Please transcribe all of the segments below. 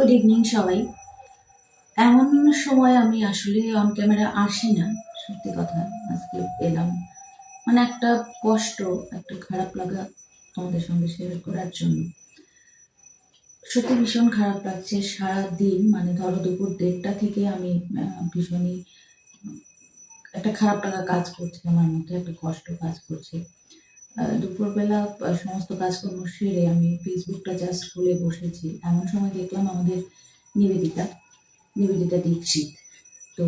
Good evening সবাই। এমন সময় আমি আসলে অন ক্যামেরা আসি না, সত্যি কথা, আজকে এলাম। মানে একটা কষ্ট, একটা খারাপ লাগা তোমাদের সঙ্গে শেয়ার করার জন্য। সত্যি ভীষণ খারাপ লাগছে সারা দিন মানে ধরো দুপুর দেড়টা থেকে আমি ভীষণই একটা খারাপ লাগা কাজ করছে, আমার মধ্যে একটা কষ্ট কাজ করছে। দুপুরবেলা সমস্ত কাজকর্ম সেরে আমি ফেসবুকটা জাস্ট খুলে বসেছি। এমন সময় দেখলাম আমাদের নিবেদিতা নিবেদিতা দীক্ষিত। তো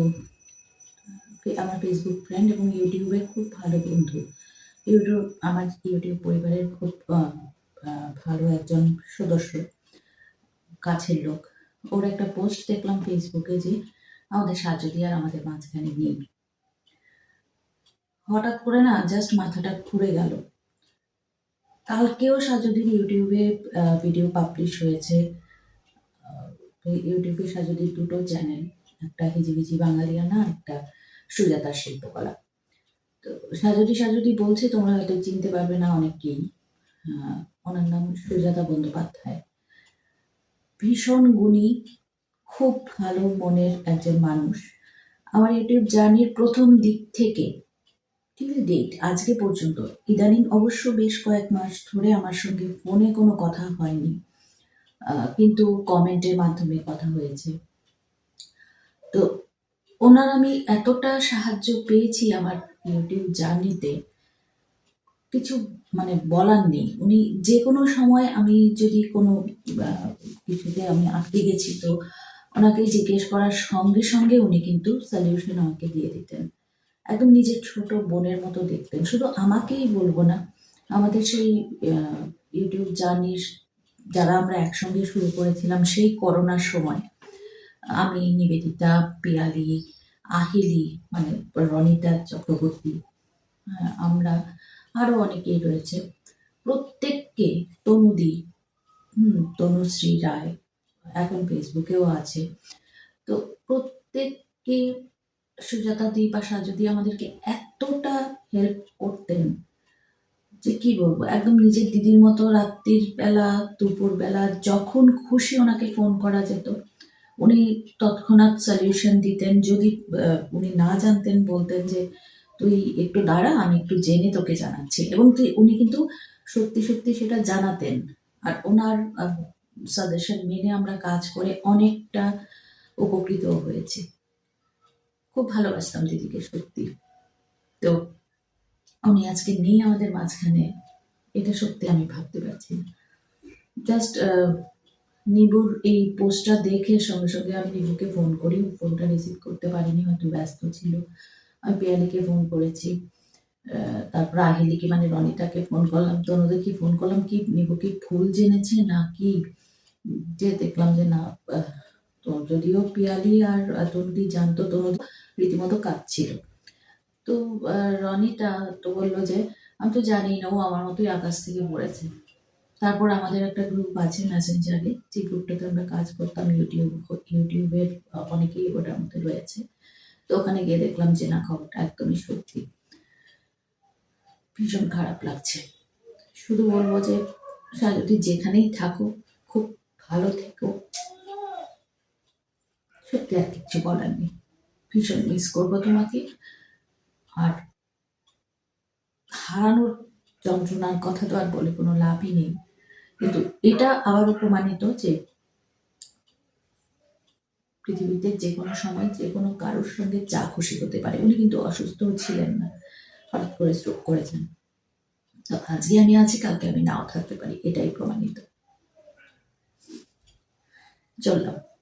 আমার ফেসবুক ফ্রেন্ড এবং ইউটিউবের খুব ভালো বন্ধু। ইউটিউব আমার ইউটিউব পরিবারের খুব ভালো একজন সদস্য, কাছের লোক। ওর একটা পোস্ট দেখলাম ফেসবুকে যে, আমাদের সাজদি আর আমাদের মাঝখানে নেই। হঠাৎ করে না জাস্ট মাথাটা ঘুরে গেল। কালকেও সাজুদির ইউটিউবে ভিডিও পাবলিশ হয়েছে। ইউটিউবে সাজুদির দুটো চ্যানেল একটা হিজিবিজি বাঙালিয়ানা একটা সুজাতার শিল্পকলা। তো সাজুদি সাজুদি বলছে, তোমরা হয়তো চিনতে পারবে না অনেকেই ওনার নাম সুজাতা বন্দ্যোপাধ্যায়। ভীষণ গুণী, খুব ভালো মনের একজন মানুষ। আমার ইউটিউব জার্নির প্রথম দিক থেকে টিল ডেট আজকে পর্যন্ত, ইদানিং অবশ্য বেশ কয়েক মাস ধরে আমার সঙ্গে ফোনে কোনো কথা হয়নি। কিন্তু কমেন্টের মাধ্যমে কথা হয়েছে। তো, ওনার আমি এতটা সাহায্য পেয়েছি আমার ইউটিউব জার্নিতে, কিছু মানে বলার নেই। উনি যে কোনো সময় আমি যদি কোনো কিছুতে আমি আটকে গেছি, তো ওনাকে জিজ্ঞেস করার সঙ্গে সঙ্গে উনি কিন্তু সলিউশন আমাকে দিয়ে দিতেন। একদম নিজের ছোট বোনের মতো দেখতেন। শুধু আমাকেই বলব না, আমাদের সেই ইউটিউব জার্নির যারা আমরা একসঙ্গে শুরু করেছিলাম সেই করোনার সময়, আমি, নিবেদিতা, পিয়ালি, আহিলি মানে রনিতা চক্রবর্তী আমরা আরও অনেকেই রয়েছে। প্রত্যেককে তনুদি, হুম, তনুশ্রী রায় এখন ফেসবুকেও আছে। তো প্রত্যেককে সুজাতা দি বা সাজদি আমাদেরকে এতটা হেল্প করতেন, যে কি বলব, একদম নিজের দিদির মতো রাত্রির বেলা, দুপুর বেলা যখন খুশি ওনাকে ফোন করা যেত, উনি তৎক্ষণাৎ সলিউশন দিতেন। যদি উনি না জানতেন, বলতেন যে, তুই একটু দাঁড়া, আমি একটু জেনে তোকে জানাচ্ছি। এবং তুই উনি কিন্তু সত্যি সত্যি সেটা জানাতেন। আর ওনার সাজেশন মেনে আমরা কাজ করে অনেকটা উপকৃত হয়েছি। খুব ভালোবাসতাম দিদিকে, সত্যি। তো উনি আজকে নেই আমাদের মাঝখানে, এটা সত্যি আমি ভাবতে পারছি না। জাস্ট নিবুর এই পোস্টটা দেখে সঙ্গে সঙ্গে আমি নিবুকে ফোন করি। ফোনটা রিসিভ করতে পারিনি, হয়তো ব্যস্ত ছিল। আমি পিয়ালিকে ফোন করেছি। তারপর আহিলিকে মানে রনিতাকে ফোন করলাম তো তনুদেরকে ফোন করলাম, কি নিবু কি ফুল জেনেছে না কি যে দেখলাম যে না তো যদিও পিয়ালি আর তনুদি জানতো তনু রীতিমতো কাঁদছিল। তো রনিতা তো বলল যে, আমি তো জানি না, ও আমার মতোই আকাশ থেকে পড়েছে তারপর আমাদের একটা গ্রুপ আছে মেসেঞ্জারে যে গ্রুপটাতে আমরা কাজ করতাম ইউটিউব ইউটিউবের অনেকেই ওটার মধ্যে রয়েছে। তো ওখানে গিয়ে দেখলাম যে, না, খবরটা একদমই সত্যি। ভীষণ খারাপ লাগছে। শুধু বলব যে সাজুদি যেখানেই থাকো, খুব ভালো থেকো। সত্যি আর কিচ্ছু বলার নেই। ভীষণ মিস করব তোমাকে। আর হারানোর যন্ত্রণার কথা তো আর বলে কোনো লাভই নেই। কিন্তু এটা আবারও প্রমাণিত যে পৃথিবীতে যে কোনো সময় যে কোনো কারোর সঙ্গে যা খুশি হতে পারে, উনি কিন্তু অসুস্থ ছিলেন না। হঠাৎ করে স্ট্রোক করেছেন। আজকে আমি আছি, কালকে আমি নাও থাকতে পারি, এটাই প্রমাণিত। চললাম।